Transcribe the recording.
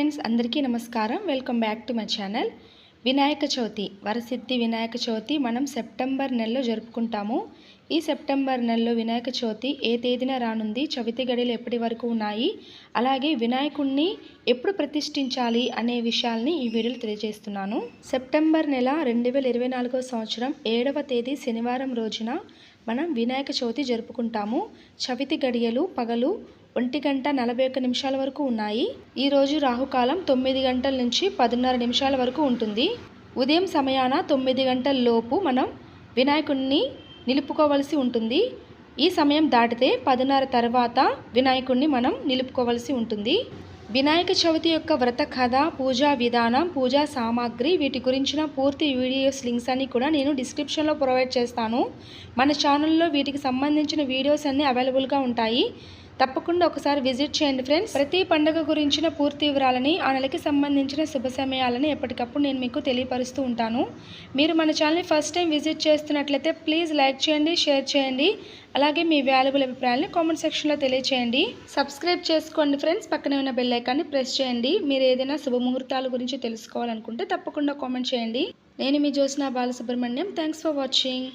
Friends అందరికీ నమస్కారం. Welcome back to my channel. Vinayaka Chavithi Varasiddhi Vinayaka Chavithi మనం September నెలలో జరుపుకుంటాము. ఈ సెప్టెంబర్ నెలలో వినాయక చవితి ఏ తేదీన రానుంది చవితి గడియలు ఎప్పటి వరకు ఉన్నాయి అలాగే వినాయకుణ్ణి ఎప్పుడు ప్రతిష్ఠించాలి అనే విషయాల్ని ఈ వీడియోలో తెలియజేస్తున్నాను. సెప్టెంబర్ నెల రెండు వేల ఇరవై నాలుగో సంవత్సరం ఏడవ తేదీ శనివారం రోజున మనం వినాయక చవితి జరుపుకుంటాము. చవితి గడియలు పగలు ఒంటి గంట నలభై ఒక్క నిమిషాల వరకు ఉన్నాయి. ఈరోజు రాహుకాలం తొమ్మిది గంటల నుంచి పదిన్నర నిమిషాల వరకు ఉంటుంది. ఉదయం సమయాన తొమ్మిది గంటల లోపు మనం వినాయకుడిని నిలుపుకోవలసి ఉంటుంది. ఈ సమయం దాటితే పదిన్నర తర్వాత వినాయకుడిని మనం నిలుపుకోవలసి ఉంటుంది. వినాయక చవితి యొక్క వ్రత కథ పూజా విధానం పూజా సామాగ్రి వీటి గురించిన పూర్తి వీడియోస్ లింక్స్ అన్ని కూడా నేను డిస్క్రిప్షన్లో ప్రొవైడ్ చేస్తాను. మన ఛానల్లో వీటికి సంబంధించిన వీడియోస్ అన్నీ అవైలబుల్గా ఉంటాయి. తప్పకుండా ఒకసారి విజిట్ చేయండి ఫ్రెండ్స్. ప్రతి పండుగ గురించిన పూర్తి వివరాలని ఆ నెలకి సంబంధించిన శుభ సమయాలని ఎప్పటికప్పుడు నేను మీకు తెలియపరుస్తూ ఉంటాను. మీరు మన ఛానల్ని ఫస్ట్ టైం విజిట్ చేస్తున్నట్లయితే ప్లీజ్ లైక్ చేయండి షేర్ చేయండి. అలాగే మీ వాల్యుబుల్ అభిప్రాయాలని కామెంట్ సెక్షన్లో తెలియచేయండి. సబ్స్క్రైబ్ చేసుకోండి ఫ్రెండ్స్. పక్కనే ఉన్న బెల్ ఐకాన్ని ప్రెస్ చేయండి. మీరు ఏదైనా శుభముహూర్తాల గురించి తెలుసుకోవాలనుకుంటే తప్పకుండా కామెంట్ చేయండి. నేను మీ Jyotsna Balasubrahmanyam. Thanks for watching.